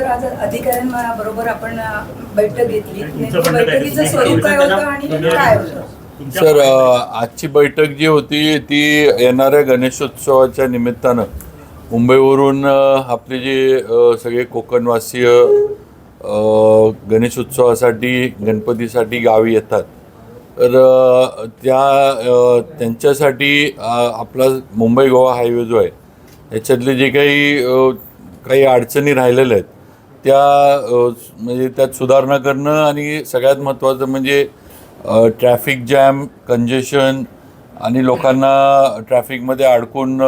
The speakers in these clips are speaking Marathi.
सर आज अधिकाऱ्यांबरोबर आपण बैठक घेतली. काय? बैठकीचं स्वरूप काय होतं आणि काय होतं? सर आजची बैठक जी होती ती येणाऱ्या गणेशोत्सवाच्या निमित्तानं मुंबईवरून आपले जे सगळे कोकणवासीय गणेशोत्सवासाठी गणपतीसाठी गावी येतात. तर त्या त्यांच्यासाठी आपला मुंबई गोवा हायवे जो आहे याच्यातले जे काही काही अडचणी राहिलेल्या आहेत त्या म्हणजे त्यात सुधारणा करणं आणि सगळ्यात महत्त्वाचं म्हणजे ट्रॅफिक जॅम कंजेशन आणि लोकांना ट्रॅफिकमध्ये अडकून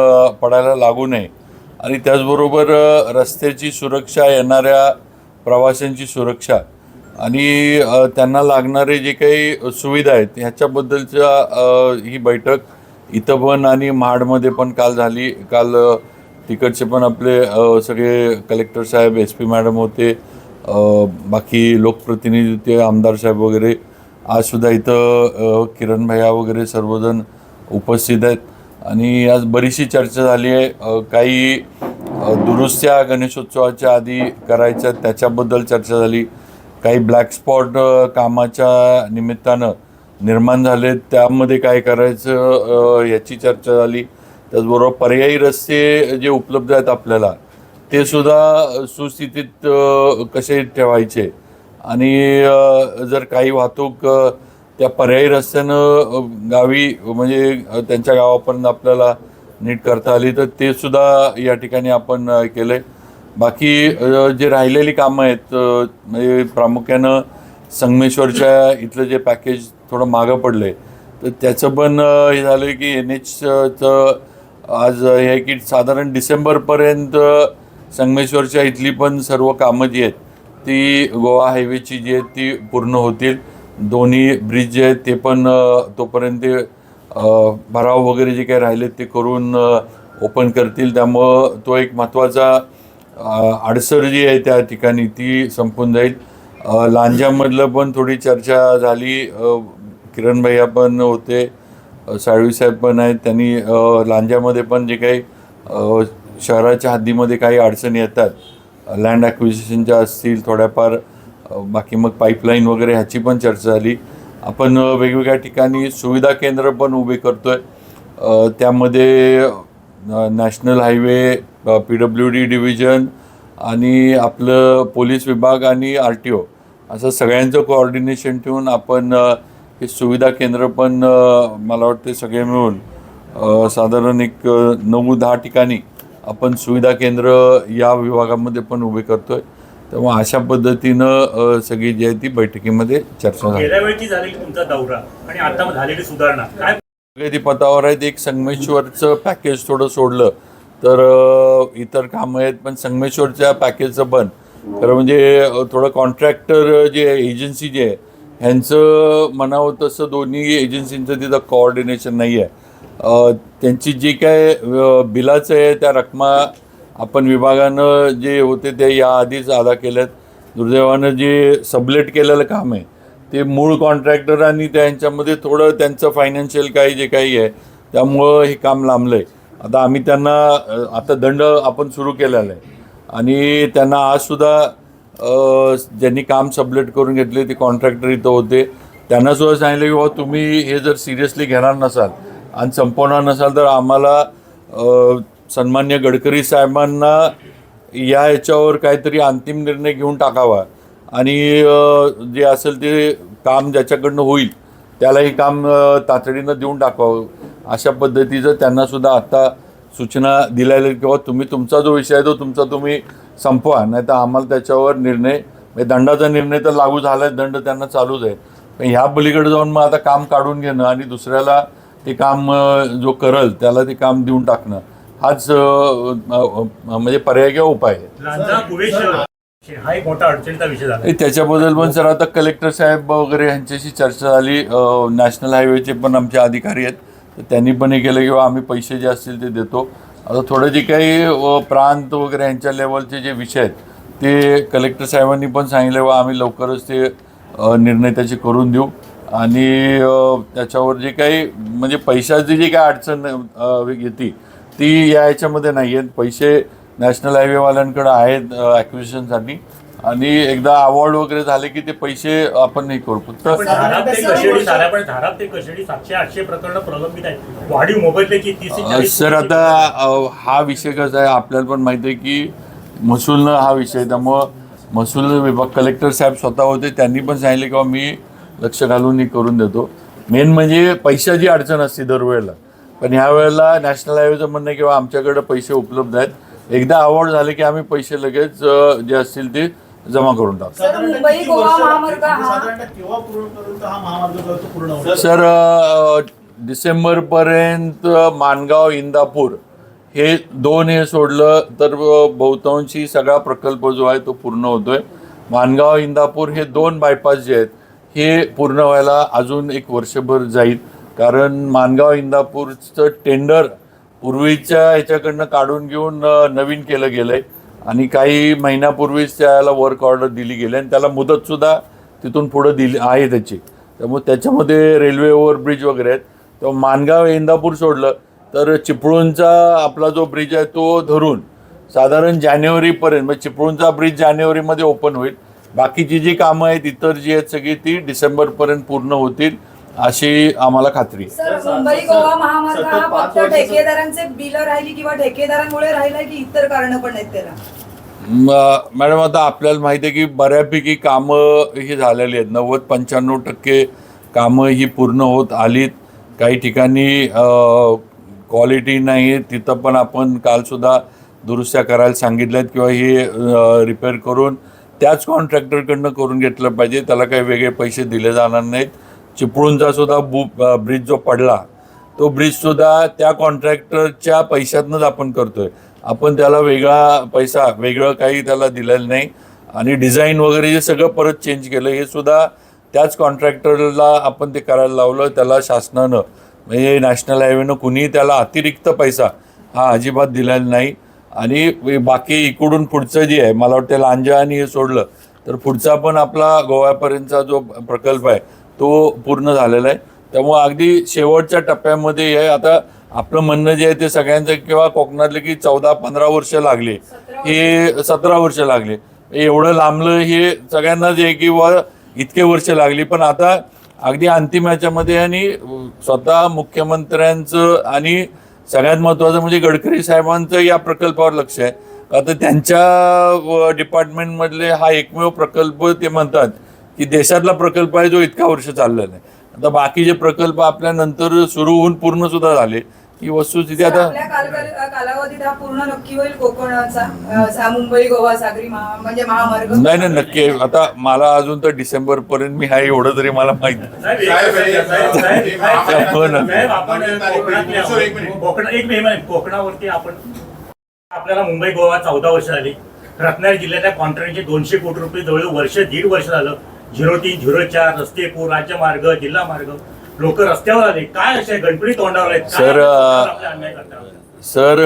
पडायला लागू नये. आणि त्याचबरोबर रस्त्याची सुरक्षा येणाऱ्या प्रवाशांची सुरक्षा आणि त्यांना लागणारे जे काही सुविधा आहेत ह्याच्याबद्दलच्या ही बैठक इथं पण आणि महाडमध्ये पण काल झाली. काल तिकडचे पण आपले सगळे कलेक्टर साहेब एस पी मॅडम होते बाकी लोकप्रतिनिधी होते आमदार साहेब वगैरे. आजसुद्धा इथं किरण भैया वगैरे सर्वजण उपस्थित आहेत. आणि आज बरीचशी चर्चा झाली आहे. काही दुरुस्त्या गणेशोत्सवाच्या आधी करायच्या त्याच्याबद्दल चर्चा झाली. काही ब्लॅक स्पॉट कामाच्या निमित्तानं निर्माण झाले त्यामध्ये काय करायचं याची चर्चा झाली. त्याचबरोबर पर्यायी रस्ते जे उपलब्ध आहेत आपल्याला ते सुद्धा सुस्थितीत कसे ठेवायचे? आणि जर काही वाहतूक त्या पर्यायी रस्त्यानं गावी म्हणजे त्यांच्या गावापर्यंत आपल्याला नीट करता आली तर ते सुद्धा या ठिकाणी आपण केलं केलंय. बाकी जे राहिलेली कामं आहेत म्हणजे प्रामुख्यानं संगमेश्वरच्या इथलं जे पॅकेज थोडं मागं पडलं आहे तर त्याचं पण हे झालं की एन एचचं आज हे आहे की साधारण डिसेंबरपर्यंत संगमेश्वरच्या इथली पण सर्व कामं जी आहेत ती गोवा हायवेची जी आहेत ती पूर्ण होतील. दोन्ही ब्रिज जे आहेत ते पण तोपर्यंत ते भराव वगैरे जे काही राहिले ते करून ओपन करतील. त्यामुळं तो एक महत्त्वाचा अडसर जी आहे त्या ठिकाणी ती संपून जाईल. लांजामधलं पण थोडी चर्चा झाली. किरण भैया पण होते. साळवीसाहेब साळवी साहेब पण आहेत. त्यांनी लांजामध्ये पण जे काही शहराच्या हद्दीमध्ये काही अडचणी येतात लँड ॲक्विजिशनच्या असतील थोड्याफार बाकी मग पाईपलाईन वगैरे ह्याची पण चर्चा झाली. आपण वेगवेगळ्या ठिकाणी सुविधा केंद्र पण उभे करतो आहे त्यामध्ये national highway P W D division आणि आपलं पोलीस विभाग आणि आर टी ओ असं सगळ्यांचं कोऑर्डिनेशन ठेवून आपण हे सुविधा केंद्र पण मला वाटते सगळे मिळून साधारण एक नऊ दहा ठिकाणी आपण सुविधा केंद्र या विभागामध्ये पण उभे करतोय. तेव्हा अशा पद्धतीनं सगळी जी आहे ती बैठकीमध्ये चर्चा झाली. झाली तुमचा दौरा आणि आता झालेली सुधारणा. काय प्रगती पथावर आहेत. एक संगमेश्वरचं पॅकेज थोडं सोडलं तर इतर कामं आहेत पण संगमेश्वरच्या पॅकेजचं पण खरं म्हणजे थोडं कॉन्ट्रॅक्टर जे एजन्सी जे आहे ह्यांचं म्हणावं तसं दोन्ही एजन्सींचं तिथं कोऑर्डिनेशन नाही आहे त्यांची जी काय बिलाचं आहे त्या रकमा आपण विभागानं जे होते ते याआधीच अदा केल्यात. दुर्दैवानं जे सबलेट केलेलं काम आहे ते मूळ कॉन्ट्रॅक्टर आणि त्यांच्यामध्ये थोडं त्यांचं फायनान्शियल काही जे काही आहे त्यामुळं हे काम लांबलं आहे आता आम्ही त्यांना आता दंड आपण सुरू केलेला आहे. आणि त्यांना आजसुद्धा ज्यांनी काम सबलेट करून घेतले ते कॉन्ट्रॅक्टर इथं होते. त्यांना सुद्धा सांगितलं की बाबा तुम्ही हे जर सिरियसली घेणार नसाल आणि संपवणार नसाल तर आम्हाला सन्मान्य गडकरी साहेबांना या याच्यावर काहीतरी अंतिम निर्णय घेऊन टाकावा. आणि जे असेल ते काम ज्याच्याकडनं होईल त्याला हे काम तातडीनं देऊन टाकावं. अशा पद्धतीचं त्यांना सुद्धा आत्ता सूचना दिलेल्या आहेत किंवा तुम्ही तुमचा जो विषय आहे तो तुमचा तुम्ही संपवा नाही तर आम्हाला त्याच्यावर निर्णय म्हणजे दंडाचा निर्णय तर लागू झाला आहे दंड त्यांना चालूच आहे. पण ह्या पलीकडे जाऊन मग आता काम काढून घेणं आणि दुसऱ्याला ते काम जो करल त्याला ते काम देऊन टाकणं हाच म्हणजे पर्याय किंवा उपाय आहे. लांजा कुवे शहर हा एक मोठा अडचणीचा विषय झाला. आणि त्याच्याबद्दल पण सर आता कलेक्टर साहेब वगैरे यांच्याशी चर्चा झाली नॅशनल हायवेचे पण आमचे अधिकारी आहेत. त्यांनी पण हे केलं किंवा आम्ही पैसे जे असतील ते देतो. आता थोडं जे काही प्रांत वगैरे यांच्या लेवलचे जे विषय आहेत ते कलेक्टर साहेबांनी पण सांगितले व आम्ही लवकरच ते निर्णय त्याचे करून देऊ. आणि त्याच्यावर जे काही म्हणजे पैशाची जी काही अडचण येते ती या याच्यामध्ये नाही आहेत पैसे नॅशनल हायवेवाल्यांकडं आहेत ॲक्विशनसाठी आणि एकदा अवॉर्ड वगैरे झाले की ते पैसे आपण हे करू. फक्त सारा आता हा विषय कसा आहे आपल्याला पण माहिती आहे की महसूलनं हा विषय आहे. त्यामुळं महसूल विभाग कलेक्टर साहेब स्वतः होते त्यांनी पण सांगितले की बा मी लक्ष घालून हे करून देतो. मेन म्हणजे पैशाची अडचण असते दरवेळेला. पण ह्या वेळेला नॅशनल हायवेचं म्हणणं आहे किंवा आमच्याकडे पैसे उपलब्ध आहेत. एकदा अवॉर्ड झाले की आम्ही पैसे लगेच जे असतील ते जमा करून टाकतो. सर, मुंबई गोवा महामार्ग हा- साधारणतः केव्हा पूर्णपर्यंत हा महामार्ग जो आहे तो पूर्ण होईल सर अ, डिसेंबरपर्यंत मानगाव इंदापूर हे दोन हे सोडलं तर बहुतांशी सगळा प्रकल्प जो आहे तो पूर्ण होतोय. मानगाव इंदापूर हे दोन बायपास जे आहेत हे पूर्ण व्हायला अजून एक वर्षभर जाईल. कारण मानगाव इंदापूरचं टेंडर पूर्वीच्या ह्याच्याकडनं काढून घेऊन नवीन केलं गेलंय. आणि काही महिन्यापूर्वीच त्याला वर्क ऑर्डर दिली गेली आणि त्याला मुदतसुद्धा तिथून पुढं दिली आहे त्याची. त्यामुळे त्याच्यामध्ये रेल्वे ओव्हरब्रिज वगैरे आहेत. तेव्हा मानगाव इंदापूर सोडलं तर चिपळूणचा आपला जो ब्रिज आहे तो धरून साधारण जानेवारीपर्यंत म्हणजे चिपळूणचा ब्रिज जानेवारीमध्ये ओपन होईल. बाकीची जी कामं आहेत इतर जी आहेत सगळी ती डिसेंबरपर्यंत पूर्ण होतील. अशी आम्हाला खात्री. आहे सर मुंबई गोवा महामार्ग हा सतत पाच फक्त वर्षाचं- ठेकेदारांचे बिल राहिली किंवा ठेकेदारांमुळे राहिलाय की इतर कारण पण आहेत त्याला? म- मॅडम आता आपल्याला माहिती आहे की बऱ्यापैकी कामं ही झालेली आहेत. नव्वद पंच्याण्णव टक्के कामं ही पूर्ण होत आलीत. काही ठिकाणी क्वालिटी नाही तिथं पण आपण कालसुद्धा दुरुस्त्या करायला सांगितल्या आहेत किंवा हे रिपेअर करून त्याच कॉन्ट्रॅक्टरकडनं करून घेतलं पाहिजे. त्याला काही वेगळे पैसे दिले जाणार नाहीत. चिपळूणचा सुद्धा बु ब्रिज जो पडला तो ब्रिजसुद्धा त्या कॉन्ट्रॅक्टरच्या पैशातनंच आपण करतोय. आपण त्याला वेगळा पैसा वेगळं काही त्याला दिलेलं नाही. आणि डिझाईन वगैरे हे सगळं परत चेंज केलं. हे सुद्धा त्याच कॉन्ट्रॅक्टरला आपण ते करायला लावलं. त्याला शासनानं म्हणजे नॅशनल हायवेनं कुणीही त्याला अतिरिक्त पैसा हा अजिबात दिलेला नाही. आणि बाकी इकडून पुढचं जे आहे मला वाटतं लांजा आणि हे सोडलं तर पुढचा पण आपला गोव्यापर्यंतचा जो प्रकल्प आहे तो पूर्ण झालेला आहे. त्यामुळं अगदी शेवटच्या टप्प्यामध्ये आहे आता आपलं म्हणणं जे आहे ते सगळ्यांचं किंवा कोकणातले की चौदा पंधरा वर्ष लागले. हे सतरा वर्ष लागले. एवढं लांबलं हे सगळ्यांना जे आहे की व इतके वर्ष लागली. पण आता अगदी अंतिम याच्यामध्ये आणि स्वतः मुख्यमंत्र्यांचं आणि सगळ्यात महत्त्वाचं म्हणजे गडकरी साहेबांचं या प्रकल्पावर लक्ष आहे. आता त्यांच्या डिपार्टमेंटमधले हा एकमेव प्रकल्प ते म्हणतात. की देशातला प्रकल्प आहे जो इतका वर्ष चाललेला आहे आता बाकीचे प्रकल्प आपल्या नंतर सुरू होऊन पूर्ण सुद्धा झाले ही वस्तुस्थिती आता कालावधीत हा पूर्ण नक्की होईल कोकणाचा मुंबई गोवा सागरी महा म्हणजे महामार्ग? नाही नाही नक्की. आता मला अजून तर डिसेंबर पर्यंत मी आहे एवढं तरी मला माहीत नाही. हे- हो कोकणावरती आपण आपल्याला मुंबई गोवा चौदा वर्ष झाली. रत्नागिरी जिल्ह्यातल्या कॉन्ट्रॅक्टचे दोनशे कोटी रुपये जवळ वर्ष दीड वर्ष झालं. झिरो तीन झिरो चार रस्ते पूर राज्यमार्ग जिल्हा मार्ग लोक रस्त्यावर आले. काय असे गणपती तोंडावर आहेत? सर? सर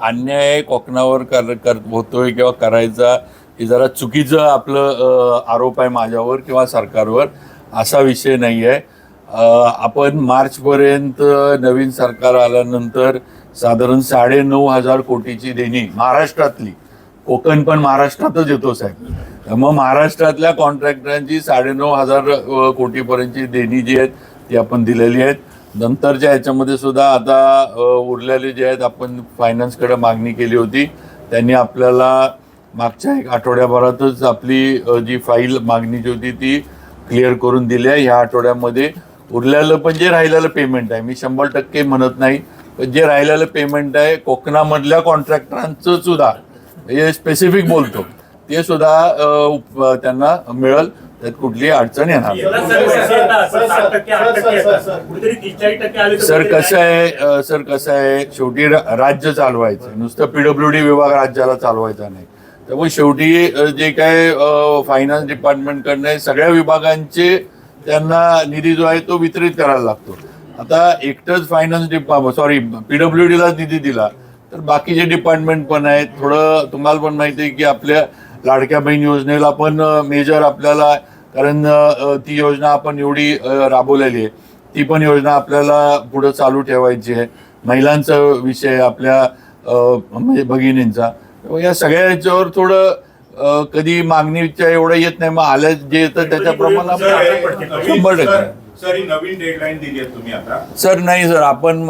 अन्याय कोकणावर कर कर होतोय किंवा करायचा हे जरा चुकीचं आपलं आरोप आहे माझ्यावर किंवा सरकारवर. असा विषय नाही आहे आपण मार्चपर्यंत नवीन सरकार आल्यानंतर साधारण साडेनऊ हजार कोटीची देणी महाराष्ट्रातली कोकण पण महाराष्ट्रातच येतो साहेब. मग महाराष्ट्रातल्या कॉन्ट्रॅक्टरांची साडेनऊ हजार कोटीपर्यंतची देणी जी आहेत ती आपण दिलेली आहेत. नंतरच्या ह्याच्यामध्ये सुद्धा आता उरलेले जे आहेत आपण फायनान्सकडे मागणी केली होती. त्यांनी आपल्याला मागच्या एक आठवड्याभरातच आपली जी फाईल मागणीची होती ती क्लिअर करून दिली आहे. ह्या आठवड्यामध्ये उरलेलं पण जे राहिलेलं पेमेंट आहे मी शंभर टक्के म्हणत नाही पण जे राहिलेलं पेमेंट आहे कोकणामधल्या कॉन्ट्रॅक्टरांचं सुद्धा हे स्पेसिफिक बोलतो. ते सुद्धा त्यांना मिळेल. त्यात कुठलीही अडचण येणार सर, कसं आहे सर कसं आहे शेवटी राज्य चालवायचं. नुसतं पीडब्ल्यू डी विभाग राज्याला चालवायचा नाही. त्यामुळे शेवटी जे काय फायनान्स डिपार्टमेंटकडनं सगळ्या विभागांचे त्यांना निधी जो आहे तो वितरित करायला लागतो. आता एकटंच finance department sorry P W डीला निधी दिला. तर बाकीचे डिपार्टमेंट पण आहेत थोडं तुम्हाला पण माहिती आहे की आपल्या लाडक्या बहीण योजनेला पण मेजर आपल्याला कारण ती योजना आपण एवढी राबवलेली आहे. ती पण योजना आपल्याला पुढं चालू ठेवायची आहे. महिलांचा विषय आपल्या म्हणजे भगिनींचा. या सगळ्या याच्यावर थोडं कधी मागणीच्या एवढं येत नाही. मग आल्या जे येतं त्याच्याप्रमाणे शंभर टक्के. सर नवीन डेडलाईन दिली आहे तुम्ही आता. सर नाही सर. आपण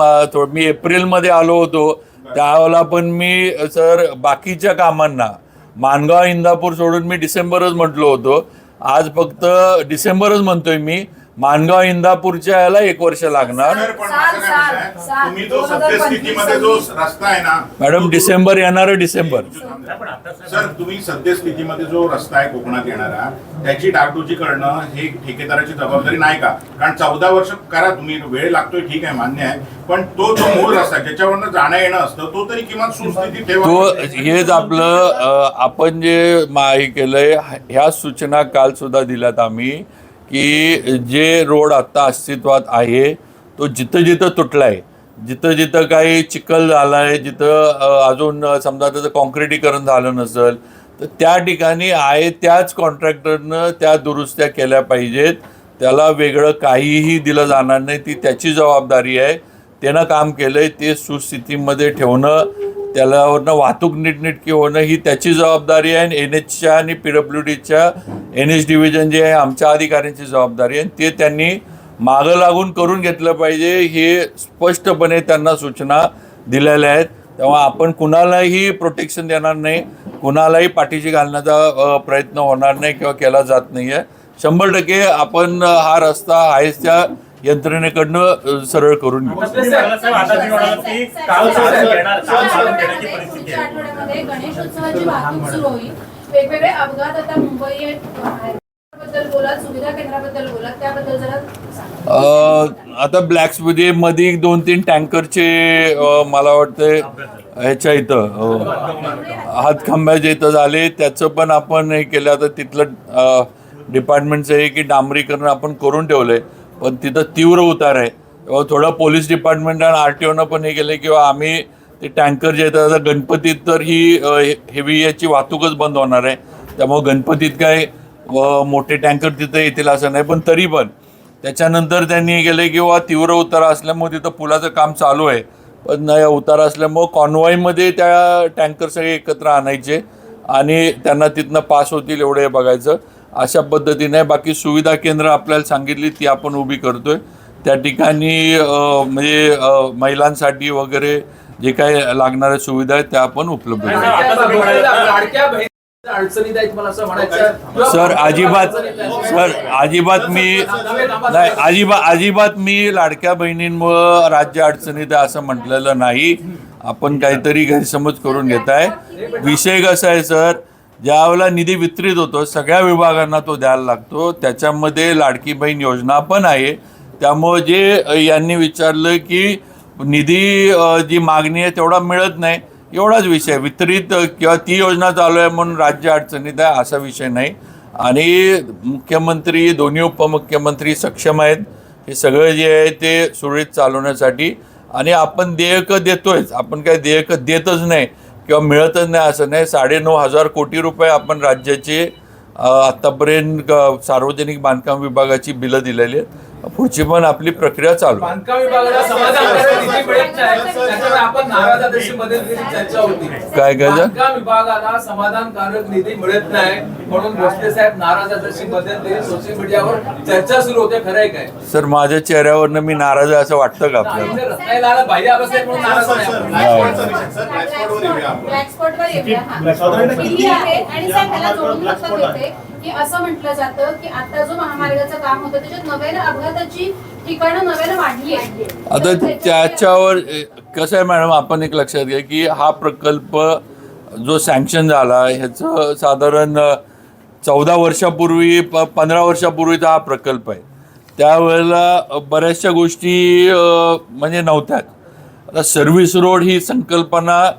मी एप्रिलमध्ये आलो होतो. त्यावेळेला पण मी सर बाकीच्या कामांना मानगाव इंदापूर सोडून मी डिसेंबरच म्हटलो होतो. आज फक्त डिसेंबरच म्हणतोय मी. मानगाव इंदापूरच्या याला एक वर्ष लागणार. सर पण साल, माझं काय म्हणणं आहे, साल, साल. तुम्ही जो 2025 सद्यस्थितीमध्ये जो रस्ता आहे ना मॅडम डिसेंबर येणार डिसेंबर. सर तुम्ही सद्यस्थितीमध्ये जो रस्ता आहे कोकणात येणारा त्याची डागडुजी करणं हे ठेकेदाराची जबाबदारी नाही का? कारण चौदा वर्ष करा तुम्ही वेळ लागतोय ठीक आहे मान्य आहे. पण तो जो मूळ रस्ता ज्याच्यावरनं जाणं येणं असतं तो तरी किमान सुस्थितीत ठेवा. तो हेच आपलं आपण जे हे केलंय ह्या सूचना काल सुद्धा दिल्यात आम्ही. की जे रोड आत्ता अस्तित्वात आहे तो जिथं जिथं तुटला आहे जिथं जिथं काही चिखल झाला आहे जिथं अजून समजा त्याचं कॉन्क्रिटीकरण झालं नसेल तर त्या ठिकाणी आहे त्याच कॉन्ट्रॅक्टरनं त्या दुरुस्त्या केल्या पाहिजेत. त्याला वेगळं काहीही दिलं जाणार नाही ती त्याची जबाबदारी आहे. त्यानं काम केलंय ते सुस्थितीमध्ये ठेवणं त्यालावरनं वाहतूक नीटनेटकी होणं ही त्याची जबाबदारी आहे. आणि एन एचच्या आणि पी डब्ल्यू डीच्या एन एच डिव्हिजन जे आहे आमच्या अधिकाऱ्यांची जबाबदारी आहे. आणि ते त्यांनी मागं लागून करून घेतलं पाहिजे हे स्पष्टपणे त्यांना सूचना दिलेल्या आहेत. तेव्हा आपण कुणालाही प्रोटेक्शन देणार नाही कुणालाही पाठीशी घालण्याचा प्रयत्न होणार नाही किंवा केला जात नाही आहे शंभर टक्के आपण हा रस्ता आहेच त्या यंत्रणेकडनं सरळ करून घेऊ. आता तुम्ही म्हणालात की काल साधून घेणार काल साधून घेण्याची परिस्थिती पुढच्या आहे. आठवड्यामध्ये गणेशोत्सवाची वाहतूक सुरू होईल. वेगवेगळे अपघात आता मुंबई बद्दल बोला सुविधा केंद्राबद्दल बोला त्याबद्दल जरा सांगा. अ, आता ब्लॅक्समध्ये मध्ये दोन तीन टँकरचे अ, मला वाटतंय ह्याच्या इथं अ, हातखांब्याच्या इथं झाले त्याचं पण आपण हे केलं. आता तिथलं डिपार्टमेंटचं हे की डांबरीकरण आपण करून ठेवलंय. पण तिथं तीव्र उतार आहे. तेव्हा थोडं पोलीस डिपार्टमेंट आणि आर टी ओनं पण हे केलं किंवा आम्ही ते टँकर जे येतात आता गणपतीत तर ही हेवी याची वाहतूकच बंद होणार आहे. त्यामुळे गणपतीत काय मोठे टँकर तिथं येतील असं नाही पण तरी पण. त्याच्यानंतर त्यांनी हे केलं किंवा तीव्र उतार असल्यामुळे तिथं पुलाचं काम चालू आहे. पण नाही उतार असल्यामुळं कॉन्वॉयमध्ये त्या टँकर सगळे एकत्र आणायचे आणि त्यांना तिथनं पास होतील एवढं हे बघायचं. अशा पद्धतीने बाकी सुविधा केंद्र आपल्याला सांगितली ती आपण उभी करतोय. त्या ठिकाणी म्हणजे महिलांसाठी वगैरे जे काही लागणाऱ्या सुविधा आहेत त्या आपण उपलब्ध करू. सर अजिबात सर अजिबात मी नाही अजिबात अजिबात मी लाडक्या बहिणींमुळं राज्य अडचणीत आहे असं म्हटलेलं नाही. आपण काहीतरी गैरसमज करून घेताय. विषय कसा आहे सर? ज्यावेळेला निधी वितरित होतो सगळ्या विभागांना तो द्यायला लागतो. त्याच्यामध्ये लाडकी बहीण योजना पण आहे. त्यामुळे जे यांनी विचारलं की निधी जी मागणी आहे तेवढा मिळत नाही. एवढाच विषय. वितरित किंवा ती योजना चालू आहे म्हणून राज्य अडचणीत आहे असा विषय नाही. आणि मुख्यमंत्री दोन्ही उपमुख्यमंत्री सक्षम आहेत. हे सगळं जे आहे ते सुरळीत चालवण्यासाठी. आणि आपण देयकं देतोयच. आपण काय देयकं देतच नाही. किंवा मिळतच नाही असं नाही. साडेनऊ हजार कोटी रुपये आपण राज्याचे आत्तापर्यंत सार्वजनिक बांधकाम विभागाची बिलं दिलेली आहेत. पुढची पण आपली प्रक्रिया चालू. आहे. बांधकाम विभागाला समाधानकारक निधी मिळत नाही. त्याच्यामुळे आपण नाराजादशी मदत चर्चा होती. काय काय विभागाला समाधानकारक निधी मिळत नाही म्हणून भोसले साहेब देईल सोशल मीडियावर चर्चा सुरू होते. खरंय काय? सर माझ्या चेहऱ्यावरनं मी नाराज आहे असं वाटतं का आपल्याला? हा. की असं म्हटलं जातं की आता जो महामार्गाचं काम होतं त्याच्यात नव्यानं अपघाताची ठिकाणं नव्यानं वाढली आहेत. आता त्याच्यावर- कसं आहे मॅडम आपण एक लक्षात घ्या की हा प्रकल्प जो सँक्शन झाला ह्याचं साधारण चौदा वर्षापूर्वी प पंधरा वर्षापूर्वीचा हा प्रकल्प आहे. त्यावेळेला बऱ्याचशा गोष्टी म्हणजे नव्हत्याच आता सर्व्हिस रोड ही संकल्पना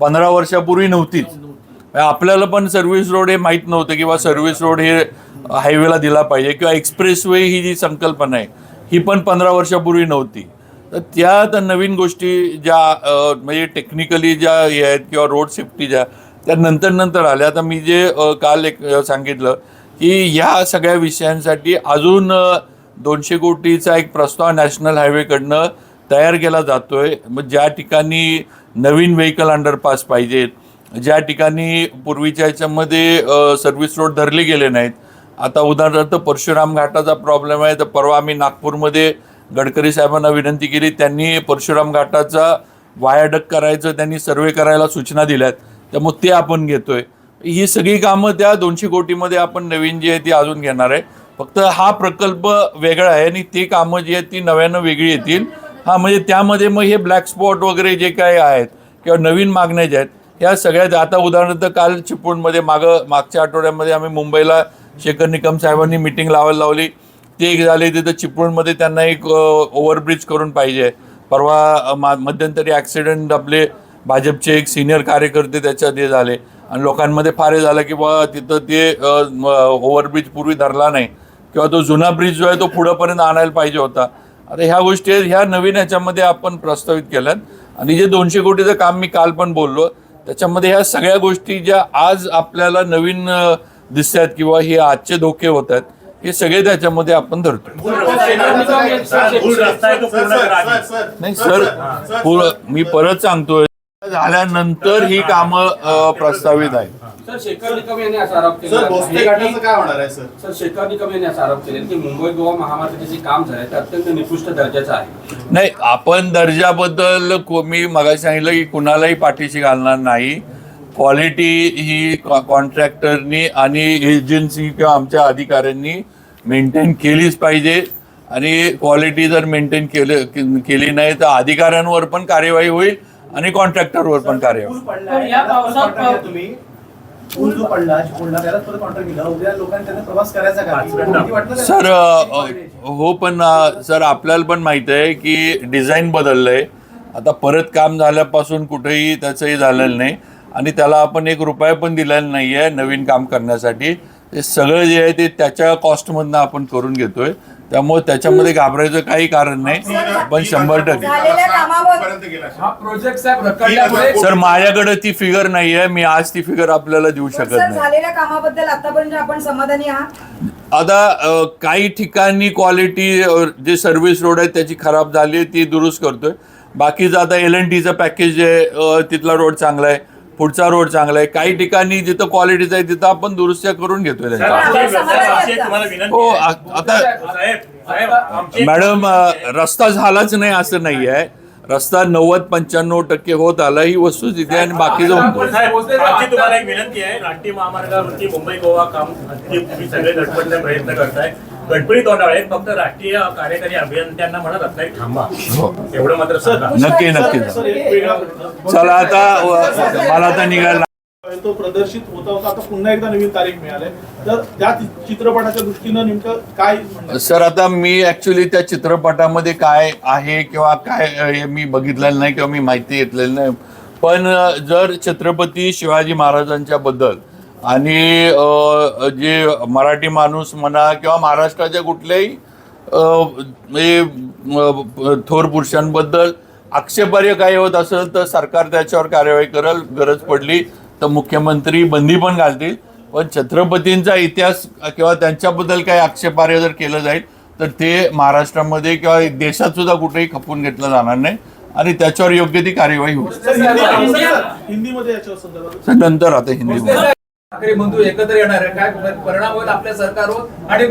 पंधरा वर्षापूर्वी नव्हतीच. म्हणजे आपल्याला पण सर्व्हिस रोड हे माहीत नव्हतं किंवा सर्व्हिस रोड हे हायवेला दिला पाहिजे किंवा एक्सप्रेस वे ही जी संकल्पना आहे ही पण पंधरा वर्षापूर्वी नव्हती. तर त्या आता नवीन गोष्टी ज्या म्हणजे टेक्निकली ज्या हे आहेत किंवा रोड सेफ्टी ज्या त्या नंतर नंतर आल्या. आता मी जे काल एक सांगितलं की ह्या सगळ्या विषयांसाठी अजून दोनशे कोटीचा एक प्रस्ताव नॅशनल हायवेकडनं तयार केला जातो आहे मग ज्या ठिकाणी नवीन व्हेकल अंडरपास पाहिजेत ज्या ठिकाणी पूर्वीच्या याच्यामध्ये सर्व्हिस रोड धरले गेले नाहीत. आता उदाहरणार्थ परशुराम घाटाचा प्रॉब्लेम आहे. तर परवा आम्ही नागपूरमध्ये गडकरी साहेबांना विनंती केली. त्यांनी परशुराम घाटाचा वायाडक करायचं त्यांनी सर्वे करायला सूचना दिल्यात. त्यामुळे ते आपण घेतोय. ही सगळी कामं त्या दोनशे कोटीमध्ये आपण नवीन जी आहे ती अजून घेणार आहे. फक्त हा प्रकल्प वेगळा आहे आणि ती कामं जी आहेत ती नव्यानं वेगळी येतील. हा म्हणजे त्यामध्ये मग हे ब्लॅक स्पॉट वगैरे जे काही आहेत किंवा नवीन मागण्या ज्या आहेत ह्या सगळ्यात आता उदाहरणार्थ काल चिपळूणमध्ये मागं मागच्या आठवड्यामध्ये आम्ही मुंबईला शेखर निकम साहेबांनी मिटिंग लावायला लावली. ते एक झाले तिथं चिपळूणमध्ये त्यांना एक ओव्हरब्रिज करून पाहिजे. परवा मा मध्यंतरी ॲक्सिडेंट आपले भाजपचे एक सिनियर कार्यकर्ते त्याच्यात हे झाले. आणि लोकांमध्ये फार हे झालं की बा तिथं ते ओव्हरब्रिज पूर्वी धरला नाही. किंवा तो जुना ब्रिज जो आहे तो पुढंपर्यंत आणायला पाहिजे होता. आता ह्या गोष्टी ह्या नवीन ह्याच्यामध्ये आपण प्रस्तावित केल्यात. आणि जे दोनशे कोटीचं काम मी काल पण बोललो त्याच्यामध्ये ह्या सगळ्या गोष्टी ज्या आज आपल्याला नवीन दिसत आहेत किंवा हे आजचे धोके होत आहेत हे सगळे त्याच्यामध्ये आपण धरतो. नाही सर पूर- मी परत सांगतोय. झाल्यानंतर ही कामं प्रस्तावित आहेत. सर शेखर निकम यांनी असा आरोप सर भोसले केला घाटाचं काय होणार आहे सर? सर शेखर निकम यांनी असा आरोप केला की मुंबई गोवा महामार्गाचे जे काम झालंय ते अत्यंत निकृष्ट दर्जाचं आहे. नाही आपण दर्जाबद्दल को- मी मगाशी सांगितलं की कुणालाही पाठीशी घालणार नाही. क्वालिटी ही कॉन्ट्रॅक्टरनी आणि एजन्सी किंवा आमच्या अधिकाऱ्यांनी मेंटेन केलीच पाहिजे. आणि क्वालिटी जर मेंटेन केले केली नाही तर अधिकाऱ्यांवर पण कार्यवाही होईल. आणि कॉन्ट्रॅक्टरवर पण कार्यवाही पूल पडला या पावसात तुम्ही. पूल जो पडला चिपळूणला त्यालाच परत कॉन्ट्रॅक्ट दिला उद्या लोकांनी त्यांना प्रवास करायचा का? भीती वाटतं का? सर हो पण सर आपल्याला पण माहीत आहे की डिझाईन बदललंय. आता परत काम झाल्यापासून कुठेही त्याचंही झालेलं नाही. आणि त्याला आपण एक रुपया पण दिलेला नाही आहे नवीन काम करण्यासाठी. ते सगळं जे आहे ते त्याच्या कॉस्टमधनं आपण करून घेतोय. त्यामुळे त्याच्यामध्ये घाबरायचं काही कारण नाही पण शंभर टक्के. हा सर माझ्याकडे ती फिगर नाही आहे. मी आज ती फिगर आपल्याला देऊ शकत सर नाही. झालेल्या कामाबद्दल आतापर्यंत आपण समाधानी आहात? आता काही ठिकाणी क्वालिटी जे सर्व्हिस रोड आहे त्याची खराब झाली आहे ती दुरुस्त करतोय. बाकीचं आता एल एन टीचं पॅकेज आहे अ, तिथला रोड चांगला आहे. पुढचा रोड चांगला आहे. काही ठिकाणी जिथं क्वालिटीचं आहे तिथं आपण दुरुस्त्या करून घेतोय त्याच्या हो. आ- आता मॅडम अ, रस्ता झालाच नाही असं नाही आहे. रस्ता नव्वद पंच्याण्णव टक्के होत आला ही वस्तुस्थिती आहे आणि बाकीचं होतं साहेब, आमची तुम्हाला एक विनंती आहे. राष्ट्रीय महामार्गावरती मुंबई गोवा काम तुम्ही सगळे झटपटने प्रयत्न करताय. गणपती तोंडाळे आहेत. फक्त राष्ट्रीय कार्यकारी अभियंत्यांना म्हणा रत्नागिरी थांबा हो. एवढं मात्र सांगा नक्की नक्की. चला आता व- मला आता निघायला तो प्रदर्शित होता होता आता पुन्हा एकदा नवीन तारीख मिळाली तर त्या चित्रपटाच्या दृष्टीनं नेमकं काय? सर आता मी ऍक्च्युली त्या चित्रपटामध्ये काय आहे किंवा काय हे मी बघितलेलं नाही किंवा मी माहिती घेतलेली नाही पण जर छत्रपती शिवाजी महाराजांच्या बद्दल आणि जे मराठी माणूस म्हणा किंवा महाराष्ट्राच्या कुठल्याही थोर पुरुषांबद्दल आक्षेपार्ह काही होत असेल तर सरकार त्याच्यावर कार्यवाही करेल गरज पडली तर मुख्यमंत्री बंदी पण घालतील. पण छत्रपतींचा इतिहास किंवा त्यांच्याबद्दल काही आक्षेपार्ह जर केलं जाईल तर ते महाराष्ट्रामध्ये किंवा देशात सुद्धा कुठेही खपून घेतलं जाणार नाही आणि त्याच्यावर योग्य ती कार्यवाही होईल. हिंदी- नंतर आता हिंदीमध्ये ठाकरे बंधू एकत्र येणार आहे. काय परिणाम होईल आपल्या सरकारवर? आणि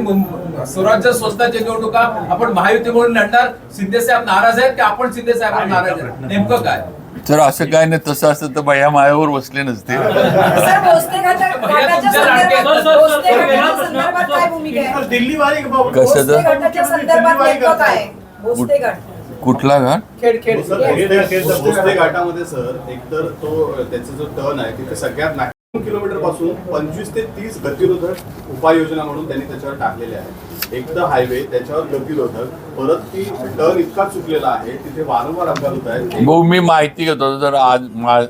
स्वराज्य संस्थाच्या निवडणुका आपण महायुती म्हणून लढणार. शिंदे साहेब नाराज आहेत की आपण शिंदे साहेबांवर नाराज आहेत? नेमकं काय? तर असं काय नाही तसं असतं तर भैया मायावर बसले नसते. कुठला घाट? घाटामध्ये सर. एकतर तो त्याचा जो टर्न आहे तिथे सगळ्यात किलोमीटर पासून पंचवीस ते तीस गतिरोधक उपाययोजना म्हणून त्यांनी त्याच्यावर टाकलेले आहे एक तर हायवे त्याच्यावर गतिरोधक परत ती टर्न इतका चुकलेला आहे तिथे वारंवार अपघात होत आहेत. भाऊ मी माहिती घेतो जर आज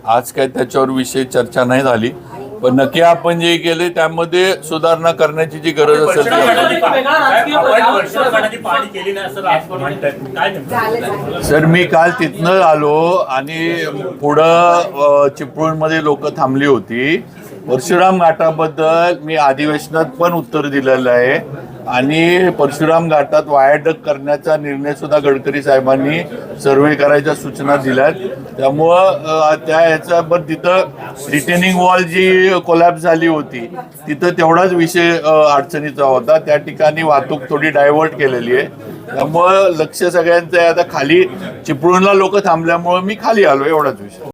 आज काय त्याच्यावर विषय चर्चा नाही झाली. पण नक्की आपण जे केले त्यामध्ये सुधारणा करण्याची जी गरज असेल सर मी काल तिथनं आलो आणि पुढं चिपळूणमध्ये लोक थांबली होती. परशुराम घाटाबद्दल मी अधिवेशनात पण उत्तर दिलेलं आहे. आणि परशुराम घाटात वायाडक करण्याचा निर्णय सुद्धा गडकरी साहेबांनी सर्वे करायच्या सूचना दिल्यात. त्यामुळं त्या ह्याच्या पण तिथं रिटेनिंग वॉल जी कोलॅप्स झाली होती तिथं तेवढाच विषय अडचणीचा होता. त्या ठिकाणी वाहतूक थोडी डायव्हर्ट केलेली आहे. त्यामुळं लक्ष सगळ्यांचं आहे. आता खाली चिपळूणला लोक थांबल्यामुळं मी खाली आलो एवढाच विषय.